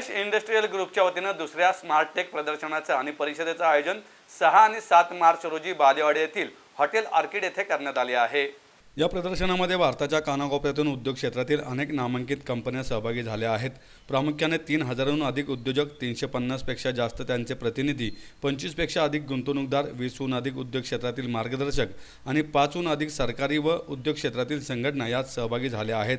Mahesh industrial ग्रुपच्या वतीनं दुसऱ्या स्मार्ट टेक प्रदर्शनाचं आणि परिषदेचं आयोजन सहा आणि सात मार्च रोजी बालेवाडी येथील हॉटेल आर्किड येथे करण्यात आले आहे. या प्रदर्शनामध्ये भारताच्या कानाकोपऱ्यातून उद्योग क्षेत्रातील अनेक नामांकित कंपन्या सहभागी झाल्या आहेत. प्रामुख्याने तीन हजारहून अधिक उद्योजक तीनशे पन्नासपेक्षा जास्त त्यांचे प्रतिनिधी पंचवीसपेक्षा अधिक गुंतवणूकदार वीसहून अधिक उद्योग क्षेत्रातील मार्गदर्शक आणि पाचहून अधिक सरकारी व उद्योग क्षेत्रातील संघटना यात सहभागी झाल्या आहेत.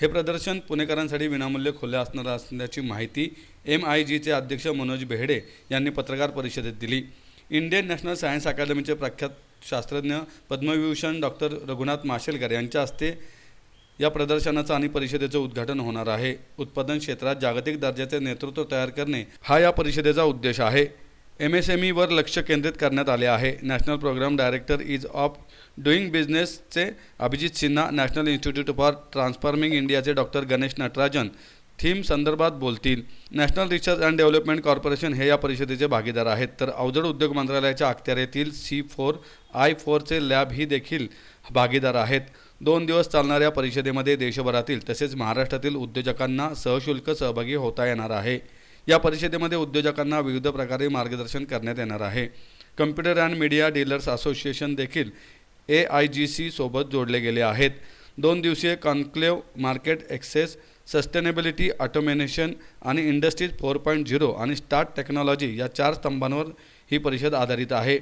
हे प्रदर्शन पुणेकरांसाठी विनामूल्य खुले असणार असल्याची माहिती एम आय जीचे अध्यक्ष मनोज बेहडे यांनी पत्रकार परिषदेत दिली. इंडियन नॅशनल सायन्स अकादमीचे प्रख्यात शास्त्रज्ञ पद्मविभूषण डॉक्टर रघुनाथ माशेलकर यांच्या हस्ते या प्रदर्शनाचं आणि परिषदेचं उद्घाटन होणार आहे. उत्पादन क्षेत्रात जागतिक दर्जाचे नेतृत्व तयार करणे हा या परिषदेचा उद्देश आहे. एम एस एम ईवर लक्ष केंद्रित करण्यात आले आहे. National program director ease of doing बिझनेसचे Abhijit Sinha national institute for transforming इंडियाचे डॉक्टर गणेश नटराजन थीम संदर्भात बोलतील. National research and development corporation हे या परिषदेचे भागीदार आहेत. तर अवजड उद्योग मंत्रालयाच्या अखत्यारीतील सी फोर आय फोरचे लॅब ही देखील भागीदार आहेत. दोन दिवस चालणाऱ्या परिषदेमध्ये देशभरातील तसेच महाराष्ट्रातील उद्योजकांना सहशुल्क सहभागी होता येणार आहे. या परिषदेमध्ये उद्योजकांना विविध प्रकारे मार्गदर्शन करण्यात येणार आहे. Computer and media dealers association देखील ए आय जी सी सोबत जोडले गेले आहेत. दोन दिवसीय conclave market access sustainability automation आणि इंडस्ट्रीज फोर पॉईंट झिरो आणि स्टार्ट टेक्नॉलॉजी या चार स्तंभांवर ही परिषद आधारित आहे.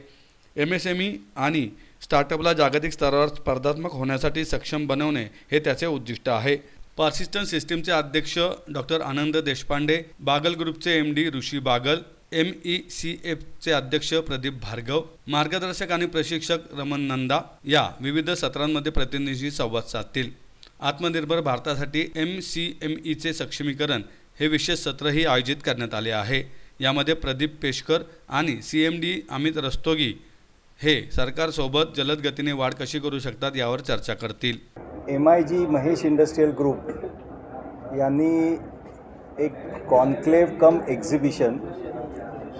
एम एस एम ई आणि स्टार्टअपला जागतिक स्तरावर स्पर्धात्मक होण्यासाठी सक्षम बनवणे हे त्याचे उद्दिष्ट आहे. पार्सिस्टंट सिस्टीमचे अध्यक्ष डॉक्टर आनंद देशपांडे बागल ग्रुपचे M D Rishi Bagal M E C एफचे अध्यक्ष प्रदीप भार्गव मार्गदर्शक आणि प्रशिक्षक रमन नंदा या विविध सत्रांमध्ये प्रतिनिधींशी संवाद साधतील. आत्मनिर्भर भारतासाठी एम सी एम ईचे सक्षमीकरण हे विशेष सत्रही आयोजित करण्यात आले आहे. यामध्ये प्रदीप पेशकर आणि C M D Amit Rastogi हे सरकारसोबत जलद गतीने वाढ कशी करू शकतात यावर चर्चा करतील. M I G Mahesh industrial group यांनी एक कॉन्क्लेव्ह कम एक्झिबिशन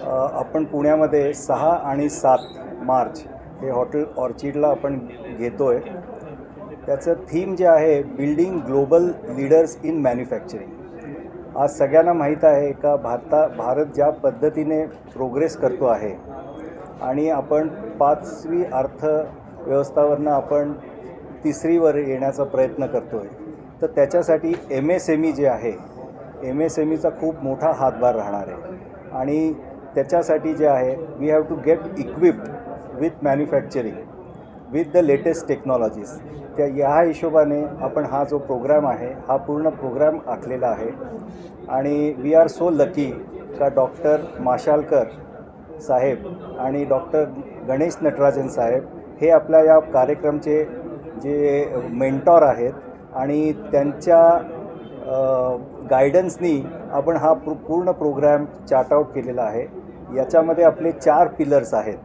आपण पुण्यामध्ये सहा आणि सात मार्च हे हॉटेल ऑर्चिडला आपण घेतो आहे त्याचं थीम जे आहे building global leaders in manufacturing आज सगळ्यांना माहीत आहे का भारता भारत ज्या पद्धतीने प्रोग्रेस करतो आहे आणि आपण पाचवी अर्थव्यवस्थावरनं आपण तिसरीवर येण्याचा प्रयत्न करतो आहे तर त्याच्यासाठी एम एस एम ई जे आहे एम एस एम ईचा खूप मोठा हातभार राहणार आहे. आणि त्याच्यासाठी जे आहे we have to get equipped with manufacturing with the latest technologies त्या या हिशोबाने आपण हा जो प्रोग्राम आहे हा पूर्ण प्रोग्राम आखलेला आहे. आणि वी आर सो लकी का डॉक्टर माशालकर साहेब आणि डॉक्टर गणेश नटराजन साहेब हे आपल्या या कार्यक्रमचे जे मेंटॉर आहेत आणि त्यांच्या गायडन्सनी आपण हा प्र पूर्ण प्रोग्रॅम चार्टआउट केलेला आहे. याच्यामध्ये आपले चार पिलर्स आहेत.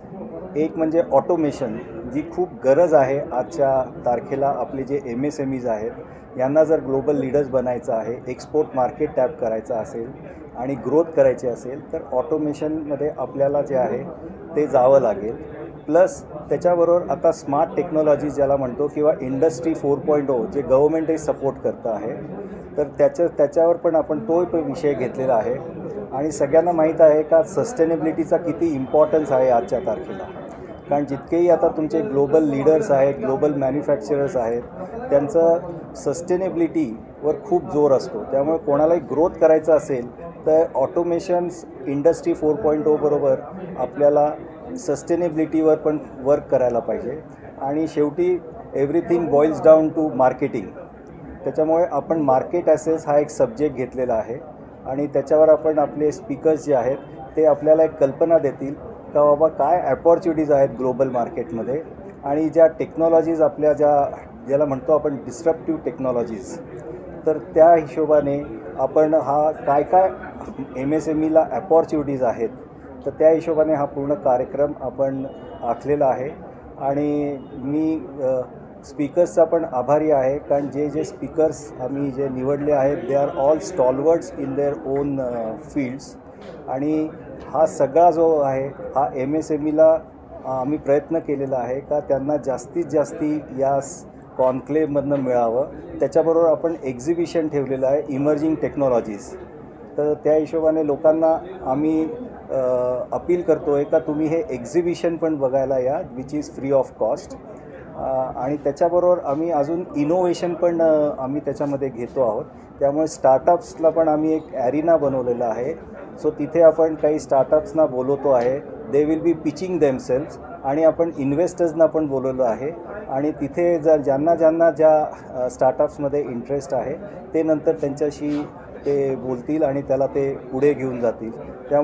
एक म्हणजे ऑटोमेशन जी खूप गरज आहे आजच्या तारखेला आपले जे एम एस एम ईज आहेत यांना जर ग्लोबल लीडर्स बनायचं आहे एक्सपोर्ट मार्केट टॅप करायचं असेल आणि ग्रोथ करायची असेल तर ऑटोमेशनमध्ये आपल्याला जे आहे ते जावं लागेल. प्लस त्याच्याबरोबर आता स्मार्ट टेक्नॉलॉजी ज्याला म्हणतो किंवा इंडस्ट्री फोर पॉईंट ओ जे गव्हर्मेंटही सपोर्ट करतं आहे तर त्याच्या त्याच्यावर पण आपण तो विषय घेतलेला आहे. आणि सगळ्यांना माहीत आहे का सस्टेनेबिलिटीचा किती इम्पॉर्टन्स आहे आजच्या तारखेला. कारण जितकेही आता तुमचे ग्लोबल लीडर्स आहेत ग्लोबल मॅन्युफॅक्चरर्स आहेत त्यांचं सस्टेनेबिलिटीवर खूप जोर असतो. त्यामुळे कोणालाही ग्रोथ करायचं असेल तर automations industry four point O बरोबर आपल्याला सस्टेनेबिलिटीवर पण वर्क करायला पाहिजे. आणि शेवटी everything boils down to marketing त्याच्यामुळे आपण मार्केट ॲसेस हा एक सब्जेक्ट घेतलेला आहे. आणि त्याच्यावर आपण आपले स्पीकर्स जे आहेत ते आपल्याला एक कल्पना देतील का बाबा काय ॲपॉर्च्युनिटीज आहेत ग्लोबल मार्केटमध्ये आणि ज्या टेक्नॉलॉजीज आपल्या ज्या ज्याला म्हणतो आपण डिस्ट्रप्टिव्ह टेक्नॉलॉजीज तर त्या हिशोबाने आपण हा काय काय एम एस एम ईला ॲपॉर्च्युनिटीज आहेत तर त्या हिशोबाने हा पूर्ण कार्यक्रम आपण आखलेला आहे. आणि मी स्पीकर्सचा पण आभारी आहे कारण जे जे स्पीकर्स आम्ही जे निवडले आहेत they are all stalwarts in their own fields आणि हा सगळा जो आहे हा एम एस एम ईला आम्ही प्रयत्न केलेला आहे का त्यांना जास्तीत जास्ती या कॉन्क्लेवमधनं मिळावं. त्याच्याबरोबर आपण एक्झिबिशन ठेवलेलं आहे इमर्जिंग टेक्नॉलॉजीज तर त्या हिशोबाने लोकांना आम्ही अपील करतो आहे का तुम्ही हे एक्झिबिशन पण बघायला या which is free of cost आणि त्याच्याबरोबर आम्ही अजून इनोव्हेशन पण आम्ही त्याच्यामध्ये घेतो आहोत. त्यामुळे स्टार्टअप्सला पण आम्ही एक ॲरिना बनवलेला आहे. सो तिथे आपण काही स्टार्टअप्सना बोलवतो आहे. They will be pitching themselves आणि आपण इन्व्हेस्टर्सना पण बोलवलं आहे. आणि तिथे जर ज्यांना ज्यांना ज्या स्टार्टअप्समध्ये इंटरेस्ट आहे ते नंतर त्यांच्याशी ते बोलतील आणि त्याला ते पुढे घेऊन जातील. त्यामुळे